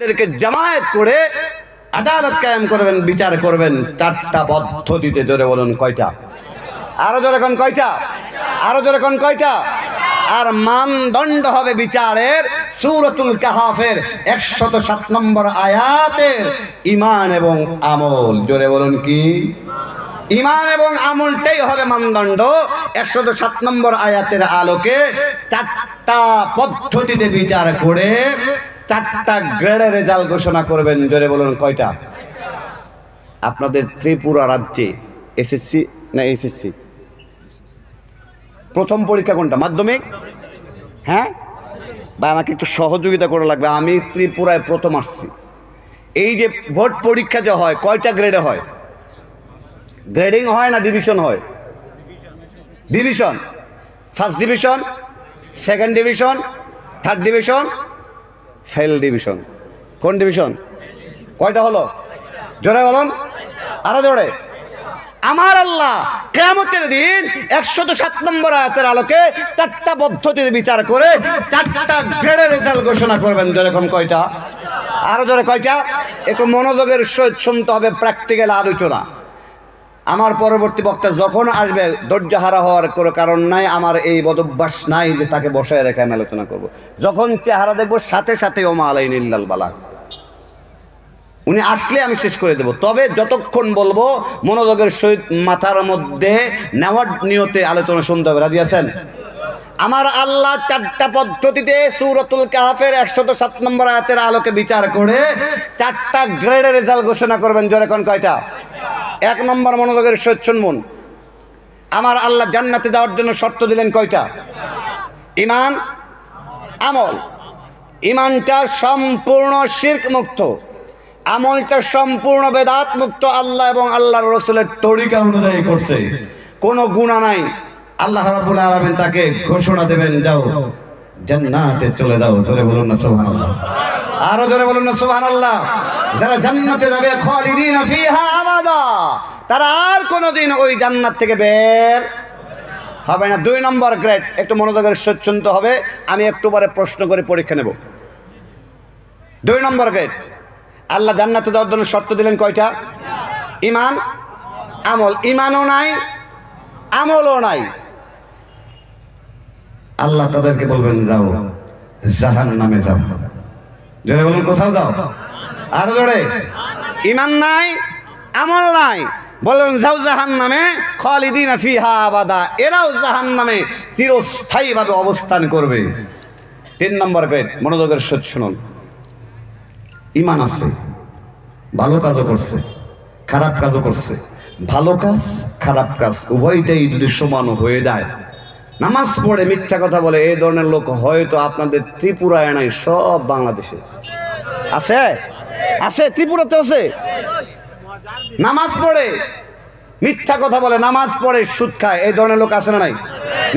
এদেরকে জামায়াত করে আদালত কায়েম করবেন, বিচার করবেন। চারটা পদ্ধতিতে জোরে বলুন, কয়টা? আরও জোরে কোন কয়টা? আরও জোরে কোন কয়টা? আর মানদণ্ড হবে বিচারের সুরতুল কাহাফের একশত সাত নম্বর আয়াতের ইমান এবং আমল। জোরে বলুন কি? ইমান এবং আমলটাই হবে মানদণ্ড। একশত সাত নম্বর আয়াতের আলোকে চারটা পদ্ধতিতে বিচার করে চারটা গ্রেডের রেজাল্ট ঘোষণা করবেন, জোরে বলুন কয়টা? আপনাদের ত্রিপুরা রাজ্যে এসএসসি না এসএসসি? প্রথম পরীক্ষা কোনটা? মাধ্যমিক? হ্যাঁ? বা আমাকে একটু সহযোগিতা করা লাগবে। আমি ত্রিপুরায় প্রথম আসছি। এই যে ভোট পরীক্ষা যে হয়, কয়টা গ্রেডে হয়? গ্রেডিং হয় না ডিভিশন হয়? Division. First division, second division, third division fail division. কোন ডিভিশন? কয়টা হলো? জোরে বলুন। আরও জোরে। আমার আল্লাহ কেমতের দিন একশো একশত সাত নম্বর আয়াতের আলোকে চারটা পদ্ধতির বিচার করে চারটা গ্রেডের রেজাল্ট ঘোষণা করবেন। যেরকম কয়টা? আরও জোরে কয়টা? একটু মনোযোগের সহিত শুনতে হবে প্র্যাকটিক্যাল আলোচনা। আমার পরবর্তী বক্তা যখন আসবে ধৈর্য হারা হওয়ার কোনো কারণ নাই, আমার এই বদভ্যাস নাই যে তাকে বসায় রেখে আমি আলোচনা করব। যখন চেহারা দেখব, সাথে সাথে ওমা আলাইন ইল্লাল বালা। উনি আসলে আমি শেষ করে দেব। তবে যতক্ষণ বলব, মনোযোগের সহিত মাথার মধ্যে নেওয়ার নিয়তে আলোচনা শুনতে হবে। রাজি আছেন? আমার আল্লাহ চারটা পদ্ধতিতে সুরতুল কাহাফের একশত সাত নম্বর আয়াতের আলোকে বিচার করে চারটা গ্রেডের রেজাল্ট ঘোষণা করবেন, জোরে কোন কয়টা? এক নম্বর মনোযোগের শুনবুন। আমার আল্লাহ জান্নাতে যাওয়ার জন্য শর্ত দিলেন কয়টা? ইমান আমল। ইমানটা সম্পূর্ণ শির্ক মুক্ত। আমলটা সম্পূর্ণ বেদাত মুক্ত। আল্লাহ এবং আল্লাহর রসুলের তরিকা অনুযায়ী করছে। কোনো গুণা নাই। আল্লাহ রাব্বুল আলামিন তাকে ঘোষণা দেবেন, যাও জান্নাতে চলে যাও। জোরে বলুন না, সুবহানাল্লাহ। আরও জোরে বলুন না, সুবহানাল্লাহ। যারা জান্নাতে যাবে, খালিদিনা ফিহা আবাদা তারা আর কোনোদিন ওই জান্নাত থেকে বের হবে না। দুই নম্বর গ্রেড, একটু মনোযোগের শুনতে হবে। আমি একটু পরে প্রশ্ন করে পরীক্ষা নেব। দুই নম্বর গ্রেড, আল্লাহ জান্নাতে যাওয়ার জন্য শর্ত দিলেন কয়টা? ইমান। আমল। ইমানও নাই, আমলও নাই। আল্লাহ তাদেরকে বলবেন, যাও জাহান নামে যাও। জোরে বলুন, কোথাও যাও? আর জোরে। ইমান নাই, আমল নাই। বলবেন, যাও জাহান নামে খালিদিনা ফিহা আবাদা। এরাও জাহান নামে চিরস্থায়ীভাবে অবস্থান করবে। তিন নম্বর গ্রেড মনোযোগের সহ্য শুনুন। ইমান আছে, ভালো কাজও করছে, খারাপ কাজও করছে। ভালো কাজ, খারাপ কাজ, উভয়টাই যদি সমান হয়ে যায় নামাজ পড়ে মিথ্যা কথা বলে, এই ধরনের লোক হয়তো আপনাদের ত্রিপুরায় নাই, সব বাংলাদেশে। আছে? আছে? ত্রিপুরাতে আছে? নামাজ পড়ে, মিথ্যা কথা বলে, নামাজ পড়ে, সুদ খায়, এই ধরনের লোক আছে না নাই?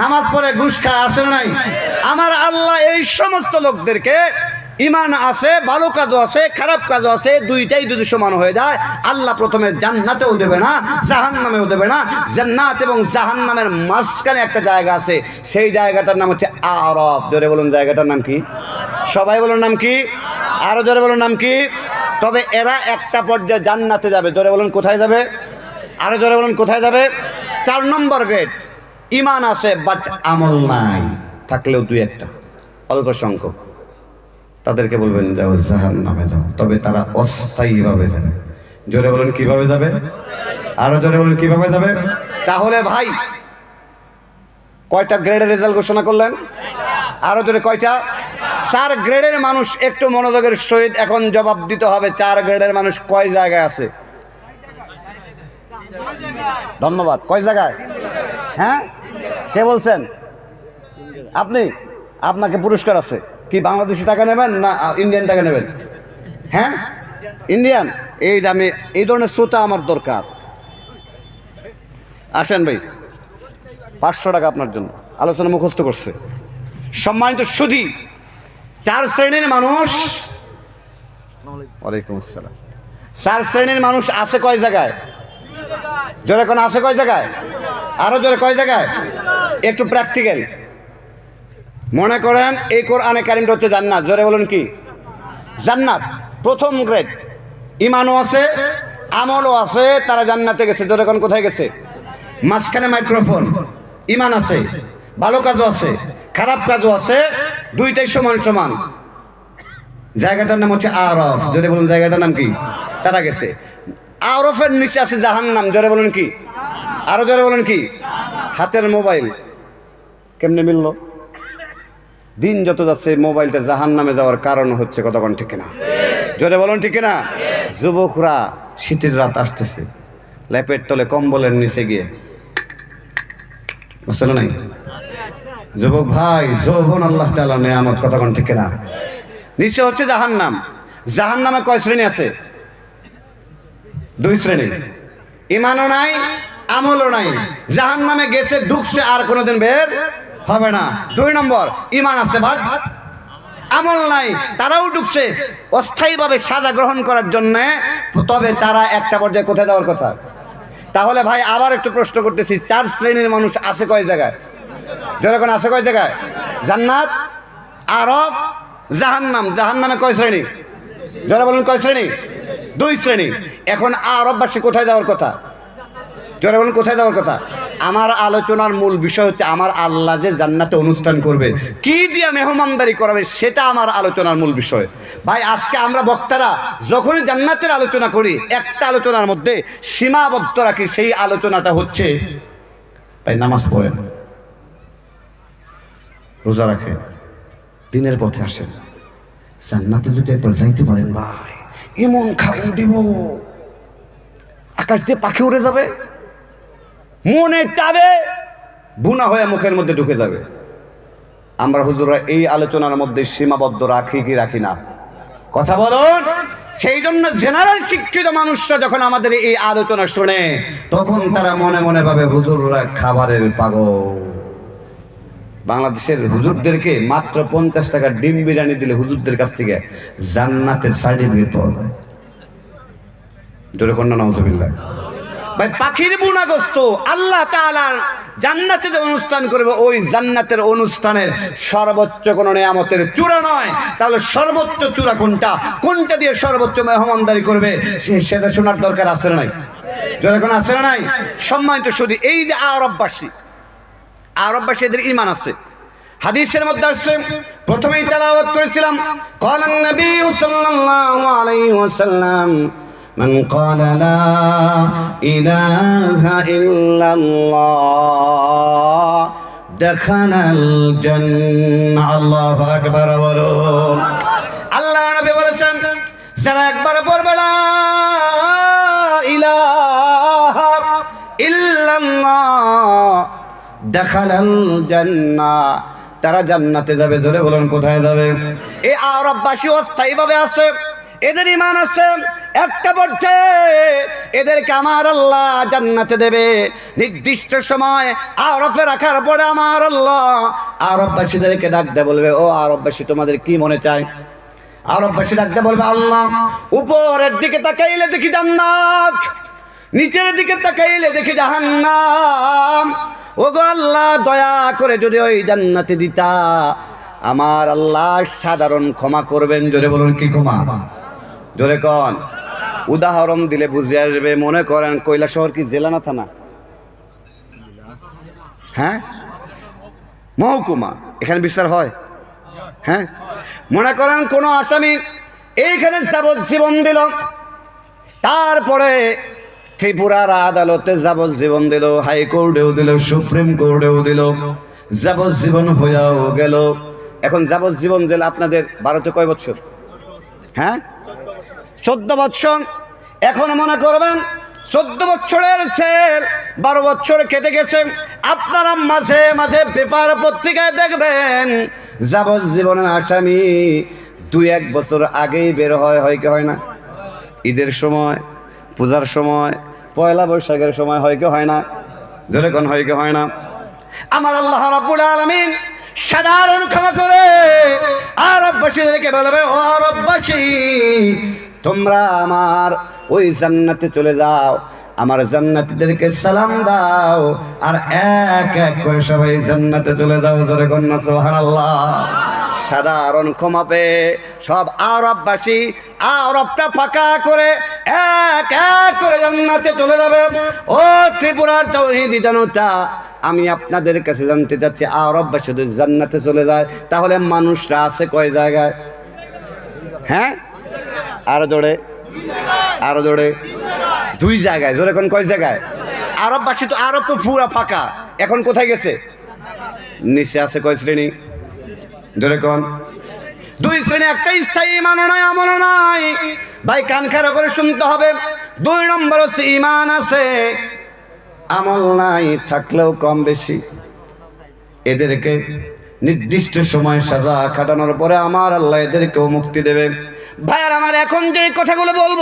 নামাজ পড়ে, ঘুষ খায়, আছে না নাই? আমার আল্লাহ এই সমস্ত লোকদেরকে ইমান আছে, ভালো কাজও আছে, খারাপ কাজও আছে, দুইটাই যদি সমান হয়ে যায়, আল্লাহ প্রথমে জান্নাতেও দেবে না জাহান নামেও দেবে না। জান্নাত এবং জাহান নামের মাঝখানে একটা জায়গা আছে, সেই জায়গাটার নাম হচ্ছে আরব জোরে বলুন, জায়গাটার নাম কি? সবাই বলুন নাম কি? আরও জোরে বলুন নাম কি? তবে এরা একটা পর্যায়ে জান্নাতে যাবে। জোরে বলুন, কোথায় যাবে? আরও জোরে বলুন, কোথায় যাবে? চার নম্বর গ্রেড। ইমান আছে বাট আমল নাই। থাকলেও দুই একটা, অল্প সংখ্যক। তাদেরকে বলবেন, যাও জাহান নামে যাও। তবে তারা অস্থায়ীভাবে যাবে। জোরে বলুন, কীভাবে যাবে? আরও জোরে বলুন, কীভাবে যাবে? তাহলে ভাই, কয়টা গ্রেডের রেজাল্ট ঘোষণা করলেন? আরও জোরে, কয়টা? চার গ্রেডের মানুষ একটু মনোযোগের সহিত এখন জবাব দিতে হবে, চার গ্রেডের মানুষ কয় জায়গায় আছে? ধন্যবাদ। কয় জায়গায়? হ্যাঁ? কে বলছেন? আপনি? আপনাকে পুরস্কার আছে। কি বাংলাদেশি টাকা নেবেন না ইন্ডিয়ান টাকা নেবেন? হ্যাঁ? ইন্ডিয়ান এই দামে এই ধরনের শ্রোতা আমার দরকার। আসেন ভাই, পাঁচশো টাকা আপনার জন্য, আলোচনা মুখস্থ করছে। সম্মানিত সুধী, চার শ্রেণির মানুষ, ওয়ালাইকুম আসসালাম। চার শ্রেণির মানুষ আছে কয় জায়গায়? জোরে কোন আছে কয় জায়গায়? আরও জোরে কয় জায়গায়? একটু প্র্যাকটিক্যাল মনে করেন এই কোরআনে কারিমটা হচ্ছে জান্নাত। জোরে বলুন কি? জান্নাত। প্রথম গ্রেড ইমানও আছে, আমলও আছে, তারা জান্নাতে গেছে। তোর এখন কোথায় গেছে? মাঝখানে মাইক্রোফোন ইমান আছে, ভালো কাজও আছে, খারাপ কাজও আছে, দুইটাই সমান সমান। জায়গাটার নাম হচ্ছে আরফ। জোরে বলুন জায়গাটার নাম কি? তারা গেছে। আরফের নিচে আছে জাহান্নাম। জোরে বলুন কি? আরও জোরে বলুন কি? হাতের মোবাইল। কেমনে মিললো? দিন যত যাচ্ছে, মোবাইলটা জাহান নামে যাওয়ার কারণ হচ্ছে কতক্ষণ, ঠিক না জোরে বলুন, ঠিক না যুবকরা, শীতের রাত আসতেছে। ল্যাপের তলে কম্বলের নিচে গিয়ে। বুঝছিল নাই? যুবক ভাই, যৌবন আল্লাহ তালা নেয়ামত, কতক্ষণ, ঠিক না নিচে হচ্ছে জাহান নাম জাহান নামে কয় শ্রেণি আছে? দুই শ্রেণি। ইমানও নাই, আমলও নাই। জাহান নামে গেছে, ঢুকছে, আর কোনোদিন বের হবে না। দুই নম্বর ইমান আছে ভাট আমল নাই, তারাও ঢুকছে অস্থায়ীভাবে সাজা গ্রহণ করার জন্য, তবে তারা একটা পর্যায়ে কোথায় যাওয়ার কথা? তাহলে ভাই, আবার একটু প্রশ্ন করতেছি, চার শ্রেণির মানুষ আছে কয় জায়গায়? যেরকম আছে কয় জায়গায়? জান্নাত আরব জাহান্নাম। জাহান্নামে কয় শ্রেণি? যারা বলেন, কয় শ্রেণি? দুই শ্রেণি। এখন আরববাসী কোথায় যাওয়ার কথা? যারা বলেন, কোথায় যাওয়ার কথা? আমার আলোচনার মূল বিষয় হচ্ছে আমার আল্লাহ যে জান্নাতে অনুষ্ঠান করবে। কি দিয়ে মেহমানদারি করাবে সেটা আমার আলোচনার মূল বিষয়। ভাই, আজকে আমরা বক্তারা যখনই জান্নাতের আলোচনা করি, একটা আলোচনার মধ্যে সীমাবদ্ধ রাখি, সেই আলোচনাটা হচ্ছে, ভাই, নামাজ পড়েন। রোজা রাখেন। দিনের পথে আসেন। জান্নাতে যদি একবার যাইতে পারেন, ভাই, এমন খাওয়ান দিব। আকাশ দিয়ে পাখি উড়ে যাবে। মনে চাবে বুনা হয়ে মুখের মধ্যে ঢুকে যাবে। আমরা হুজুরা এই আলোচনার মধ্যে সীমাবদ্ধ রাখি কি রাখি না? কথা বলুন। সেই জন্য জেনারেল শিক্ষিত মানুষরা যখন আমাদের এই আলোচনা শুনে, তখন তারা মনে মনে ভাবে, হুজুররা খাবারের পাগল। বাংলাদেশের হুজুরদেরকে মাত্র পঞ্চাশ টাকা ডিম বিরিয়ানি দিলে হুজুরদের কাছ থেকে জান্নাতের সার্টিফিকেট পাওয়া যায়। জোরে কন্যা নজবিল্লা ভাই, পাখির বুনাগস্ত। আল্লাহ তালার জান্নাতে যে অনুষ্ঠান করবে, ওই জান্নাতের অনুষ্ঠানের সর্বোচ্চ কোনো নিয়ামতের চূড়া নয়। তাহলে সর্বোচ্চ চূড়া কোনটা? কোনটা দিয়ে সর্বোচ্চ মেহমানদারি করবে? সেটা শোনার দরকার আছে নাই? নাই কোনো আছে না নাই? সম্মানিত শুধু এই যে আরববাসী আরববাসী এদের ইমান আছে। হাদিসের মধ্যে আসছে, প্রথমেই তেলাওয়াত করেছিলাম, কলান নবী সাল্লাল্লাহু আলাইহি ওয়াসাল্লাম من قال لا إله إلا الله دخل الجنة الله أكبر বলুন আল্লাহ নবী বলেছেন যারা একবার পড়বে লা ইলাহা ইল্লাল্লাহ দেখালাল জান্নাহ তারা জান্নাতে যাবে ধরে বলুন কোথায় যাবে এই আরববাসী অস্থায়ীভাবে আছে এদের ইমান আছে একটা পর্যায়ে এদেরকে আমার আল্লাহ জান্নাতে দেবে। নির্দিষ্ট সময় আরফে রাখার পরে আমার আল্লাহ আরববাসীদেরকে ডাকতে বলবে, ও আরববাসী, তোমাদের কি মনে চায়? আরববাসী ডাকতে বলবে, আল্লাহ, উপরের দিকে তাকাইলে দেখি জান্নাত, নিচের দিকে তাকাইলে দেখি জাহান্নাম। ও গো আল্লাহ, দয়া করে যদি ওই জান্নাতে দিতা, আমার আল্লাহ সাধারণ ক্ষমা করবেন। জোরে বলুন, কি ক্ষমা? জোরে কন। উদাহরণ দিলে বুঝে আসবে। মনে করেন কৈলা শহর কি জেলা না থানা? হ্যাঁ? মহকুমা। এখানে বিচার হয়। হ্যাঁ? মনে করেন কোনো আসামি এইখানে যাবজ্জীবন দিল। তারপরে ত্রিপুরার আদালতে যাবজ্জীবন দিল, হাইকোর্টেও দিল, সুপ্রিম কোর্টেও দিল। যাবজ্জীবন হইয়াও গেল। এখন যাবজ্জীবন জেল আপনাদের ভারতে কয় বছর? হ্যাঁ? চোদ্দ বৎসর। এখন মনে করবেন, চোদ্দ বছরের ছেল বারো বছর কেটে গেছে। আপনারা মাঝে মাঝে পেপার পত্রিকায় দেখবেন, যাবজ্জীবনের আসামি দুই এক বছর আগেই বের হয় হয় কি হয় না? ঈদের সময়, পূজার সময়, পয়লা বৈশাখের সময় হয় কি হয় না? জোরে কোন হয় কি হয় না? আমার আল্লাহ রাব্বুল আলামিন সাধারণ ক্ষমা করে আরববাসীদেরকে বলবে, ও আরববাসী তোমরা আমার ওই জান্নাতে চলে যাও, আমার জান্নাতীদেরকে সালাম দাও, আর এক এক করে সবাই জান্নাতে চলে যাও, জোরে কন্যা সুবহানাল্লাহ। সাধারণ ক্ষমা পেয়ে সব আরববাসী আরবটা ফাঁকা করে এক এক করে জান্নাতে চলে যাবে। ও ত্রিপুরার তৌহিদি জনতা, আমি আপনাদের কাছে জানতে চাচ্ছি, আরববাসী যদি জান্নাতে চলে যায়, তাহলে মানুষরা আছে কয় জায়গায়? হ্যাঁ? আরও জোরে। আরও জোরে। দুই জায়গায়। জোরে কোন কয় জায়গায়? আরববাসী তো আরব তো পুরা ফাঁকা। এখন কোথায় গেছে? নিচে আছে কয় শ্রেণি? ধরে কোন? দুই শ্রেণি একটা স্থায়ী ইমানও নয় আমলও নয়। ভাই, কান খাড়া করে শুনতে হবে। দুই নম্বর হচ্ছে ইমান আছে। আমল নাই, থাকলেও কম বেশি। এদেরকে নির্দিষ্ট সময় সাজা কাটানোর পরে আমার আল্লাহ এদেরকেও মুক্তি দেবে। ভাইয়ার, আমার এখন যে কথাগুলো বলব,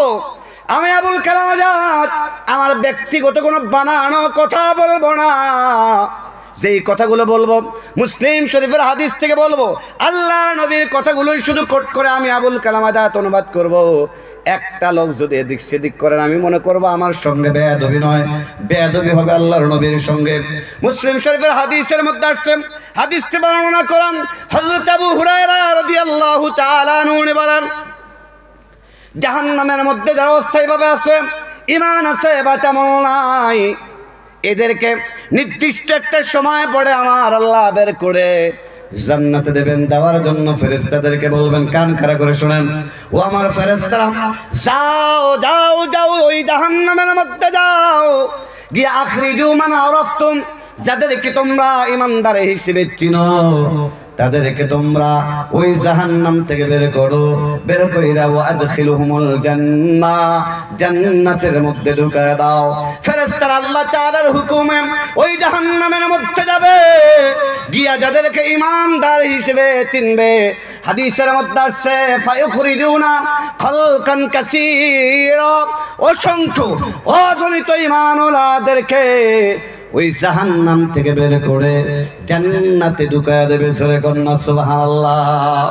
আমি আবুল কালাম আজাদ, আমার ব্যক্তিগত কোনো বানানো কথা বলব না। যেই কথাগুলো বলব, মুসলিম শরীফের হাদিস থেকে বলব আল্লাহ নবীর কথাগুলোই শুধু কোট করে আমি আবুল কালাম আজাদ অনুবাদ করব। একটা লোক যদি এদিক সেদিক করেন, আমি মনে করব আমার সঙ্গে বেয়াদবি নয়। বেয়াদবি হবে আল্লাহর নবীর সঙ্গে। মুসলিম শরীফের হাদিসের মধ্যে আসছে, হাদিসটি বর্ণনা করান হযরত আবু হুরায়রা রাদিয়াল্লাহু তাআলা আনহু বলেন, জাহান্নামের মধ্যে যারা অস্থায়ীভাবে আছে ইমান আছে বা তেমন নাই। এদেরকে নির্দিষ্ট একটা সময় পরে আমার আল্লাহ বের করে জান্নাতে দেবেন, দেওয়ার জন্য ফেরেস্তাদেরকে বলবেন, কান খারা করে শোনেন। ও আমার ফেরেস্তা যাও যাও যাও, ওই জাহান্নামের মধ্যে যাও। গিয়ে আখরি মান আরাফতুম, যাদেরকে তোমরা ইমানদার হিসেবে চিনো। তাদেরকে তোমরা ওই জাহান্নাম থেকে বের করো, বের কইরা আদখিলুহুমুল জান্নাহ, জান্নাতের মধ্যে ঢুকায় দাও। ফেরেশতারা আল্লাহ তাআলার হুকুমে ওই জাহান্নামের মধ্যে যাবে, গিয়া যাদেরকে ইমানদার হিসেবে চিনবে। হাদিসের মধ্যে আসছে, ফায়ুখরিজুনা খালকান কাসীরা। অসংখ্য অগণিত ইমানওয়ালাদেরকে ওই জাহান্নাম থেকে বের করে জান্নাতে ঢুকাইয়া দেবে সরে কন্যা, সুবহানাল্লাহ।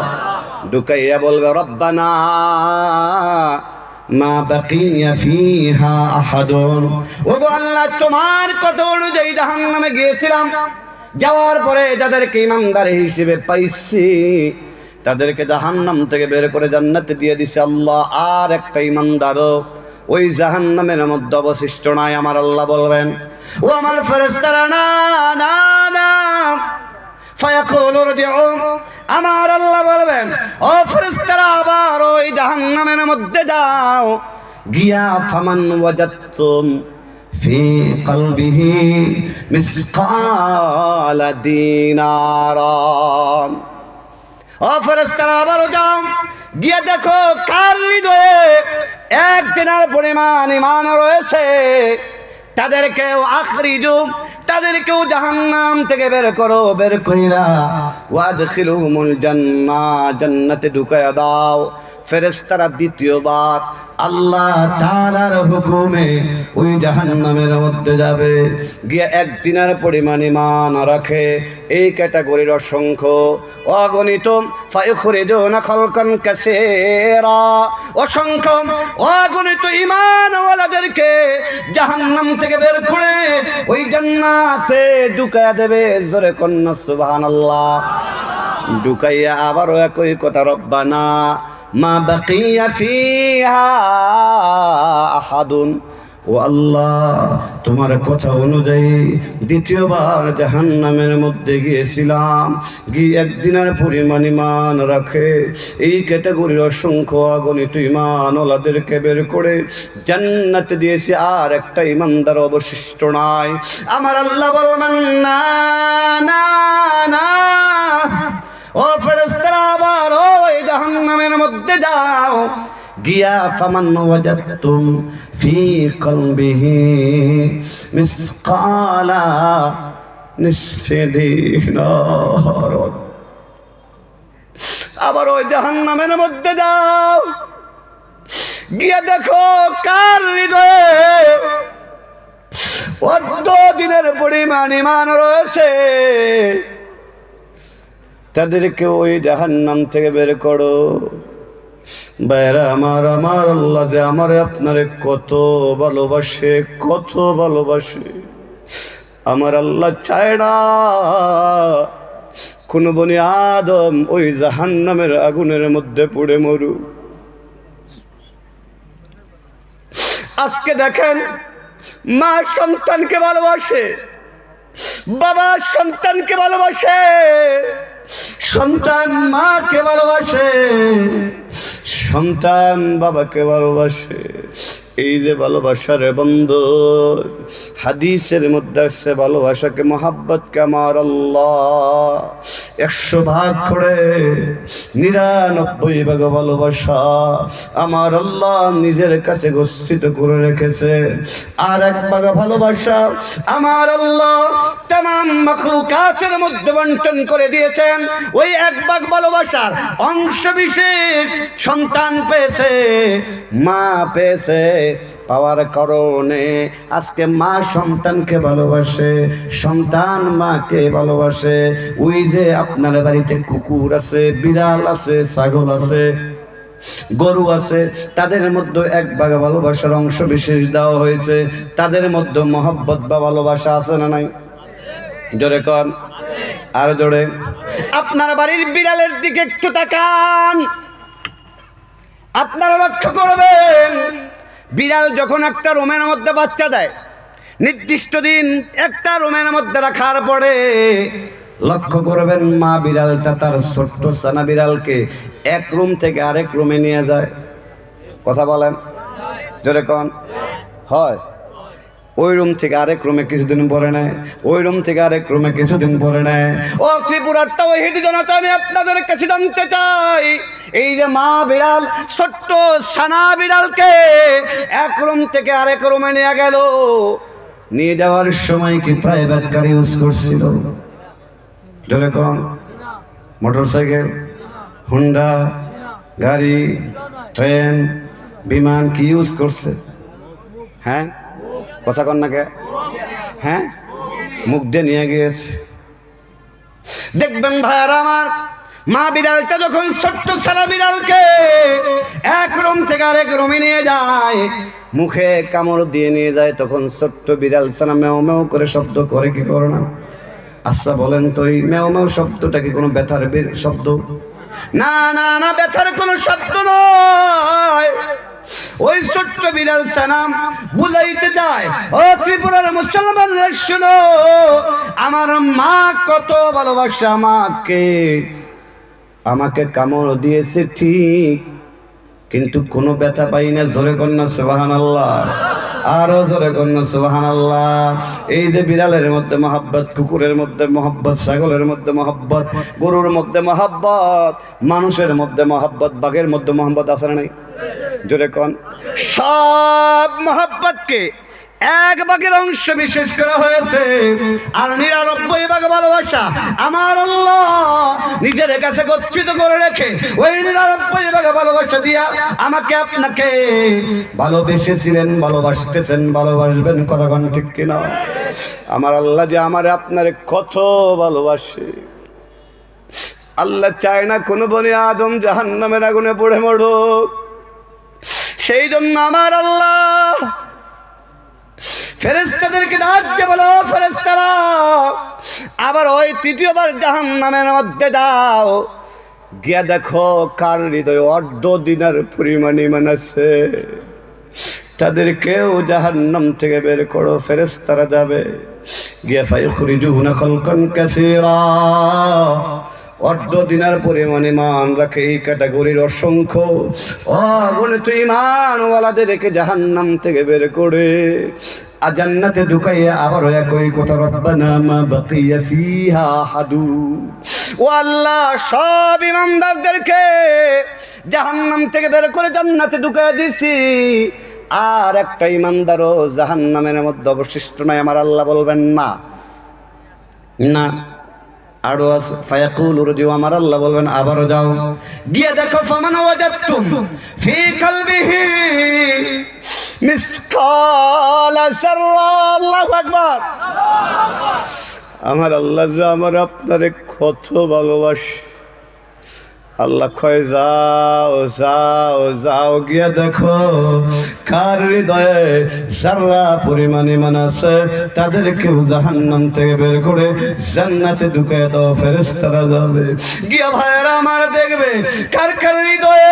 ঢুকাইয়া বলবে, রব্বানা মা বাকিয়া ফিহা আহাদুন। ওগো আল্লাহ, তোমার কত অনুযায়ী জাহান্নামে গিয়েছিলাম। যাওয়ার পরে যাদেরকে ইমানদার হিসেবে পাইছি, তাদেরকে জাহান্নাম থেকে বের করে জান্নাতে দিয়ে দিছে আল্লাহ। আর একটা ইমানদারও ওই জাহান্নামের মধ্যে অবশিষ্ট নাই, আমার আল্লাহ বলবেন। ও আমার ফেরেস্তারা না না না। আমার আল্লাহ বলবেন, ও ফেরেশতারা, আবার ওই জাহান্নামের মধ্যে যাও। গিয়া ফামান ওয়াজাদতুম ফি কলবিহি মিসকাল দিনারান ও ফেরেস্তারা আবারও যাও। গিয়ে দেখো কার হৃদয়ে এক দিনের পরিমাণ ইমান রয়েছে। তাদেরকেও আখরিজু, তাদেরকেও জাহান্নাম থেকে বের করো, বের কইরা ওয়াদখিলুহুমুল জান্নাহ, জান্নাতে ঢুকায়া দাও। ফেরেশতারা দ্বিতীয়বার আল্লাহ তাআলার হুকুমে ওই জাহান্নামের মধ্যে যাবে। গিয়ে একদিনের পরিমাণ ইমান রাখে। এই ক্যাটাগরির অসংখ্য অগণিত ফায়ুখরিজুনা খালকান কাসীরা। অসংখ্য অগণিত ইমানওয়ালাদেরকে জাহান্নাম থেকে বের করে ওই জান্নাতে ঢুকায়া দেবে জোরে কন্যা সুবহানাল্লাহ। ঢুকাইয়া আবারও একই কথা, রব্বানা মা বাকিয়া ফিহা আহাদুন। ও আল্লাহ, তোমার কথা অনুযায়ী দ্বিতীয়বার জাহান্নামের মধ্যে গিয়েছিলাম। গিয়ে একদিনের পরিমাণ ইমান রাখে। এই ক্যাটাগরির অসংখ্য অগণিত ইমান ওলাদেরকে বের করে জান্নাতে দিয়েছে। আর একটা ইমানদার অবশিষ্ট নাই। আমার আল্লাহ বলবেন না না না। ও ফেরেশতারা আবার ওই জাহান্নামের মধ্যে যাও। গিয়া ফামান ওয়াজাদতুম ফি কলবিহি মিসকালা নিসফি দিনার আবার ওই জাহান্নামের মধ্যে যাও। গিয়া দেখো কার হৃদয়ে অর্ধ দিনের পরিমাণ ইমান রয়েছে। তাদেরকে ওই জাহান্নাম থেকে বের করো। বাইরা আমার আমার আল্লাহ যে আমারে আপনারে কত ভালোবাসে কত ভালোবাসে। আমার আল্লাহ চায় না কোন বনি আদম ওই জাহান্নামের আগুনের মধ্যে পড়ে মরু আজকে দেখেন, মা সন্তানকে ভালোবাসে, বাবা সন্তানকে ভালোবাসে। সন্তান মাকে ভালোবাসে সন্তান বাবাকে ভালোবাসে। এই যে ভালোবাসার বন্ধ, হাদিসের মধ্যে আসছে ভালোবাসাকে মোহাব্বতকে আমার আল্লাহ। একশো ভাগ করে নিরানব্বই ভাগ ভালোবাসা আমার আল্লাহ নিজের কাছে গচ্ছিত করে রেখেছে। আর এক ভাগ ভালোবাসা আমার আল্লাহ তাম মখলুকাতের মধ্যে বন্টন করে দিয়েছেন। ওই এক ভাগ ভালোবাসার অংশ বিশেষ সন্তান পেয়েছে, মা পেয়েছে। পাওয়ার কারণে আজকে মা সন্তানকে ভালোবাসে, সন্তান মাকে ভালোবাসে। ওই যে আপনার বাড়িতে কুকুর আছে, বিড়াল আছে, ছাগল আছে, গরু আছে, তাদের মধ্যে এক ভাগ ভালোবাসার অংশ বিশেষ দেওয়া হয়েছে। তাদের মধ্যে মহব্বত বা ভালোবাসা আছে না নাই? জোরে কন। আর জোরে। আপনার বাড়ির বিড়ালের দিকে একটু তাকান। আপনারা লক্ষ্য করবেন বিড়াল যখন একটা রোমের মধ্যে বাচ্চা দেয়, নির্দিষ্ট দিন একটা রোমের মধ্যে রাখার পরে লক্ষ্য করবেন মা বিড়ালটা তার ছোট্ট সানা বিড়ালকে এক রুম থেকে আরেক রুমে নিয়ে যায়। কথা বলেন? যেরকম হয়। ওই রুম থেকে আরেক রুমে কিছুদিন পরে নেয়, ওই রুম থেকে আরেক রুমে কিছুদিন পরে নেয়। ও ত্রিপুরার তৌহিদ জনতা, আমি আপনাদের কাছে জানতে চাই, এই যে মা বিড়াল, ছোট্ট সানা বিড়ালকে এক রুম থেকে আরেক রুমে নিয়ে গেল। নিয়ে যাওয়ার সময় কি প্রাইভেট কার ইউজ করছিল? ধরে কম মোটর সাইকেল হুন্ডা গাড়ি? ট্রেন? বিমান কি ইউজ করছে? হ্যাঁ? কথা কন না কে? হ্যাঁ? মুখ দিয়ে নিয়ে গিয়েছে। দেখবেন ভাইয়ার আমার, মা বিড়ালটা যখন ছোট্ট ছেলে বিড়ালকে এক রুম থেকে আরেক রুমে নিয়ে যায়, মুখে কামড় দিয়ে নিয়ে যায়, তখন ছোট্ট বিড়াল ছানা মেও মেও করে শব্দ করে, কি করে না? আচ্ছা বলেন তো এই মেও মেও শব্দটা কি কোনো ব্যথার শব্দ? না না না, ব্যথার কোনো শব্দ নয়। ওই ছোট্ট বিড়াল সানাম বুঝাইতে যায়, ও ত্রিপুরার মুসলমানরা শুনো, আমার মা কত ভালোবাসে আমাকে। আমাকে কামড় দিয়েছে ঠিক, কিন্তু কোনো ব্যথা পাই না, জোরে কন্যা সুবাহান আল্লাহ আরও জোরে কন্যা আল্লাহ এই যে বিড়ালের মধ্যে মহাব্বত, কুকুরের মধ্যে মহাব্বত, ছাগলের মধ্যে মহাব্বত, গরুর মধ্যে মহাব্বত, মানুষের মধ্যে মহাব্বত, বাঘের মধ্যে মহাব্বত আছে নাই? জোরে কন। সব মহাব্বতকে এক ভাগের অংশ বিশেষ করা হয়েছে। আর নিরানব্বই ভাগ ভালোবাসা আমার নিজের কাছে গচ্ছিত করে রেখে ওই নিরানব্বই ভাগ ভালোবাসা দিয়া আমাকে আপনাকে ভালোবেসেছিলেন, ভালোবাসতেছেন, ভালোবাসবেন কতক্ষণ ঠিক কিনা? আমার আল্লাহ যে আমার আপনার কত ভালোবাসে। আল্লাহ চায় না কোনো বনে আদম জাহান্নামের আগুনে পড়ে মরুক। সেই জন্য আমার আল্লাহ ফেরেস্তাদেরকে ডাক দিয়ে বলো ফেরেস্তারা আবার ওই তৃতীয়বার জাহান নামের মধ্যে দাও। গিয়া দেখো কার হৃদয় অর্ধ দিনার পরিমাণ ইমান আছে। তাদের কেউ জাহান্নাম থেকে বের করো ফেরেস্তারা যাবে। গিয়া ফাই খুরিজুনা খলকন কাসীরা। অর্ধ দিনার পরিমাণে মান রাখে এই ক্যাটাগরির অসংখ্য অগণিত ইমানওয়ালাদেরকে জাহান্নাম থেকে বের করে। আর জান্নাতে ঢুকাইয়া আবার একই কথা, রব্বানা মা বাকিয়া ফিহা হাদু। ও আল্লাহ, সব ইমানদারদেরকে জাহান্নাম থেকে বের করে জান্নাতে ঢুকাইয়া দিছি। আর একটা ইমানদারও জাহান্নামের মধ্যে অবশিষ্ট নাই, আমার আল্লাহ বলবেন না। না। আরও ফায়াকুল রুজু, আমার আল্লাহ বলবেন, আবারও যাও। গিয়ে দেখো, ফামান ওয়াজাতুম ফি কলবিহি মিসকাল শাররা আল্লাহু আকবার। আমার আল্লাহ যে আমার আপনারে কত ভালোবাসে। আল্লাহ কয়, যাও যাও যাও, গিয়া দেখো কার হৃদয়ে যারা পরিমাণ ইমান আছে। তাদেরকেও জাহান্নাম থেকে বের করে জান্নাতে ঢুকায় দাও, ফেরেশতারা যাবে। গিয়া ভাইয়েরা আমার দেখবে কার কার হৃদয়ে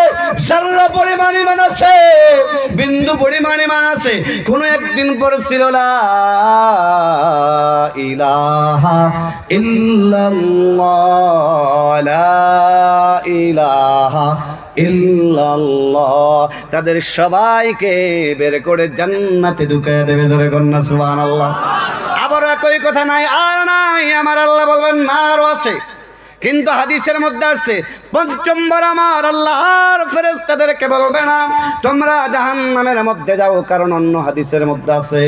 যারা পরিমাণ ইমান আছে। বিন্দু পরিমাণ ইমান আছে, কোনো একদিন পর ছিল লা ইলাহা ইল্লাল্লাহ, লা তাদের সবাইকে বের করে জান্নাতে ঢুকায় দেবে ধরে কন্যা, সুবহানাল্লাহ। আবার একই কথা নাই, আর নাই, আমার আল্লাহ বলবেন, না আরও আছে। কিন্তু হাদিসের মধ্যে আসছে পঞ্চমবার আমার আল্লাহর ফেরেশতাদেরকে বলবে না, তোমরা জাহান্নামের মধ্যে যাও, কারণ অন্য হাদিসের মধ্যে আছে,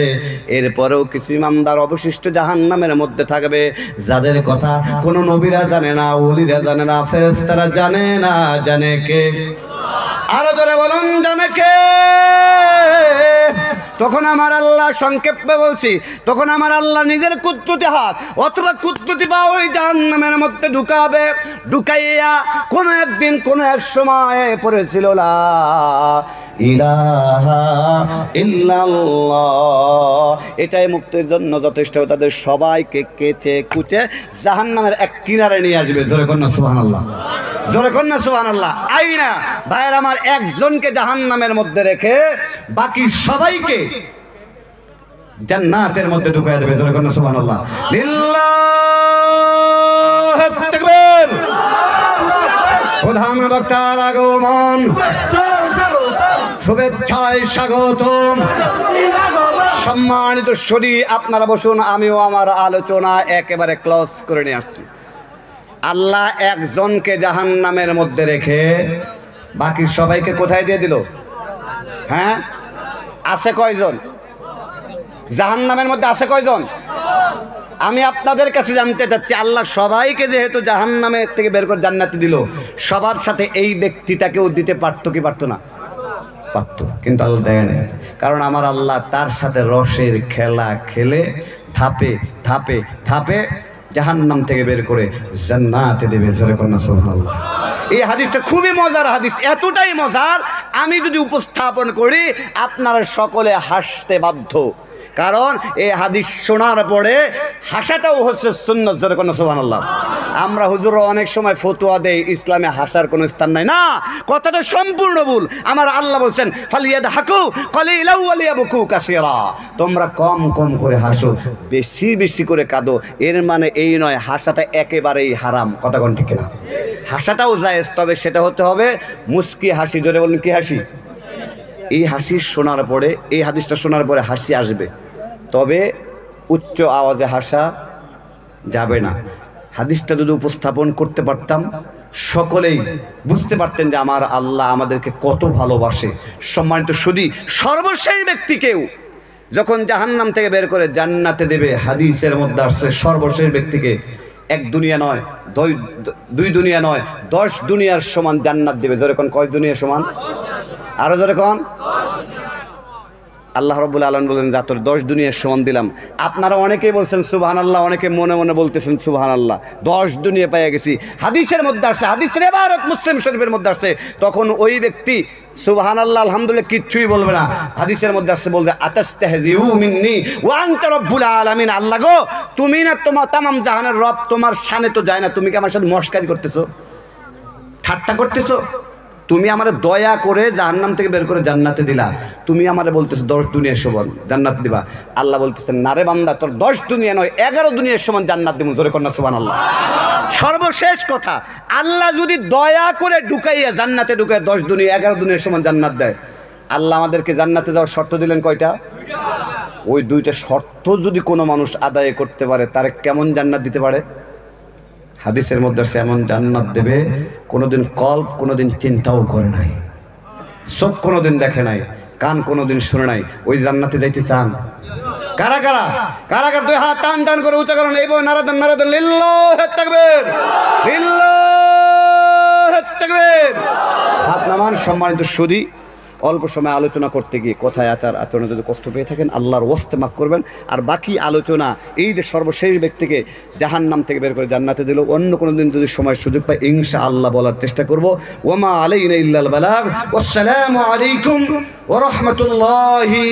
এরপরেও কিছু ইমানদার অবশিষ্ট জাহান্নামের মধ্যে থাকবে, যাদের কথা কোনো নবীরা জানে না, ওলিরা জানে না, ফেরেশতারা জানে না, জানে কে? আরও ধরে বলুন, জানে কে? তখন আমার আল্লাহ সংক্ষেপে বলছি, তখন আমার আল্লাহ নিজের কুত্তুতি হাত অথবা কুত্তুতি বা ওই জাহান্নামের মধ্যে ঢুকাবে, ঢুকাইয়া কোন একদিন, কোন এক সময় পড়েছিল, লা এটাই মুক্তির জন্য যথেষ্ট, তাদের সবাইকে কেচে কুচে জাহান্নামের এক কিনারে নিয়ে আসবে, জোরে কন্যা সুবহানাল্লাহ। জোরে কন্যা সুবহানাল্লাহ। আইনা ভাইয়ের আমার একজনকে জাহান্নামের মধ্যে রেখে বাকি সবাইকে জান্নাতের মধ্যে ঢুকাই দেবে। জোরে কন্যা সুবহানাল্লাহ। লিল্লাহ প্রধান বক্তার আগমন। শুভেচ্ছায় স্বাগতম। সম্মানিত শরী আপনারা বসুন, আমিও আমার আলোচনা একেবারে ক্লোজ করে নিয়ে আসছি। আল্লাহ একজনকে জাহান নামের মধ্যে রেখে বাকি সবাইকে কোথায় দিয়ে দিল? হ্যাঁ? আছে কয়জন? জাহান নামের মধ্যে আছে কয়জন? আমি আপনাদের কাছে জানতে চাচ্ছি, আল্লাহ সবাইকে যেহেতু জাহান নামের থেকে বের করে জান্নাতে দিল, সবার সাথে এই ব্যক্তিটাকেও দিতে পারতো কি পারতো না? পারতো, কিন্তু আল্লাহ দেয় না কারণ আমার আল্লাহ তার সাথে রসের খেলা খেলে, ধাপে ধাপে ধাপে জাহান্নাম থেকে বের করে জান্নাতে দেবে সুবহানাল্লাহ। এই হাদিসটা খুবই মজার হাদিস, এতটাই মজার, আমি যদি উপস্থাপন করি, আপনারা সকলে হাসতে বাধ্য। কারণ এই হাদিস শোনার পরে হাসাটাও হচ্ছে সুন্নত জোরে কোনো সুবহানাল্লাহ। আমরা হুজুর অনেক সময় ফতুয়া দেই, ইসলামে হাসার কোনো স্থান নাই। না, কথাটা সম্পূর্ণ ভুল। আমার আল্লাহ বলছেন ফালিয়াদ হাকু কলিলাউ ওয়ালিয়াবকু কাসিরা। তোমরা কম কম করে হাসো, বেশি বেশি করে কাঁদো। এর মানে এই নয়, হাসাটা একেবারেই হারাম। কথা কোন ঠিক না হাসাটাও জায়েজ, তবে সেটা হতে হবে মুচকি হাসি। জোরে বলুন, কি হাসি? এই হাসি শোনার পরে, এই হাদিসটা শোনার পরে হাসি আসবে। তবে উচ্চ আওয়াজে হাসা যাবে না। হাদিসটা যদি উপস্থাপন করতে পারতাম, সকলেই বুঝতে পারতেন যে আমার আল্লাহ আমাদেরকে কত ভালোবাসে। সম্মানিত শুধু সর্বশেষ ব্যক্তিকেও যখন জাহান্নাম থেকে বের করে জান্নাতে দেবে, হাদিসের মধ্যে আসছে সর্বশেষ ব্যক্তিকে এক দুনিয়া নয়, দুই দুনিয়া নয়, দশ দুনিয়ার সমান জান্নাত দেবে। যেরকম কয় দুনিয়ার সমান? আরও জোরে কন? আল্লাহ রব্বুল আলম বলেন যা তোর দশ দুনিয়ার সমান দিলাম। আপনারা অনেকেই বলছেন সুবাহান আল্লাহ অনেকে মনে মনে বলতেছেন সুবাহান আল্লাহ দশ দুনিয়া পেয়ে গেছি। হাদিসের মধ্যে আসছে, হাদিসের এবারত মুসলিম শরীফের মধ্যে আসছে। তখন ওই ব্যক্তি সুবাহান আল্লাহ আলহামদুলিল্লাহ, কিচ্ছুই বলবে না। হাদিসের মধ্যে আসছে বলছে আতাস্তাহজিউ মিন্নি ওয়া আনতা রব্বুল আলামিন। আল্লাহ গো, তুমি না তোমার তামাম জাহানের রব, তোমার শানে তো যায় না। তুমি কি আমার সাথে মস্কারি করতেছো? ঠাট্টা করতেছো? তুমি আমার দয়া করে জাহান্নাম থেকে বের করে জান্নাতে দিলা। তুমি আমারে বলতেছো, দশ দুনিয়ার সমান জান্নাত দিবা। আল্লাহ বলতেছেন নারে বান্দা, তোর দশ দুনিয়া নয়, এগারো দুনিয়ার সমান জান্নাত দিব ধরে কন্যা সুবান আল্লাহ সর্বশেষ কথা, আল্লাহ যদি দয়া করে ঢুকাইয়া জান্নাতে ঢুকায় দশ দুনিয়া, এগারো দুনিয়ার সমান জান্নাত দেয়। আল্লাহ আমাদেরকে জান্নাতে যাওয়ার শর্ত দিলেন কয়টা? ওই দুইটা শর্ত যদি কোনো মানুষ আদায় করতে পারে, তারে কেমন জান্নাত দিতে পারে? হাদিসের মধ্যে এমন জান্নাত দেবে, কোনোদিন কল্প, কোনোদিন চিন্তাও করে নাই। চোখ কোনোদিন দেখে নাই, কান কোনোদিন শুনে নাই, ওই জান্নাতে যাইতে চান? কারা কারা? কারা হাত টান টান করে হাত নামান সম্মানিত সুদী অল্প সময় আলোচনা করতে গিয়ে কথায় আচার আচরণে যদি কষ্ট পেয়ে থাকেন, আল্লাহর ওস্তে মাফ করবেন। আর বাকি আলোচনা, এই যে সর্বশেষ ব্যক্তিকে জাহান নাম থেকে বের করে জান্নাতে দিল, অন্য কোনো দিন যদি সময় সুযোগ পায় ইনশা আল্লাহ বলার চেষ্টা করব। ওমা আলাইনা ইল্লাল বালাগ। আসসালামু আলাইকুম ওয়া রাহমাতুল্লাহি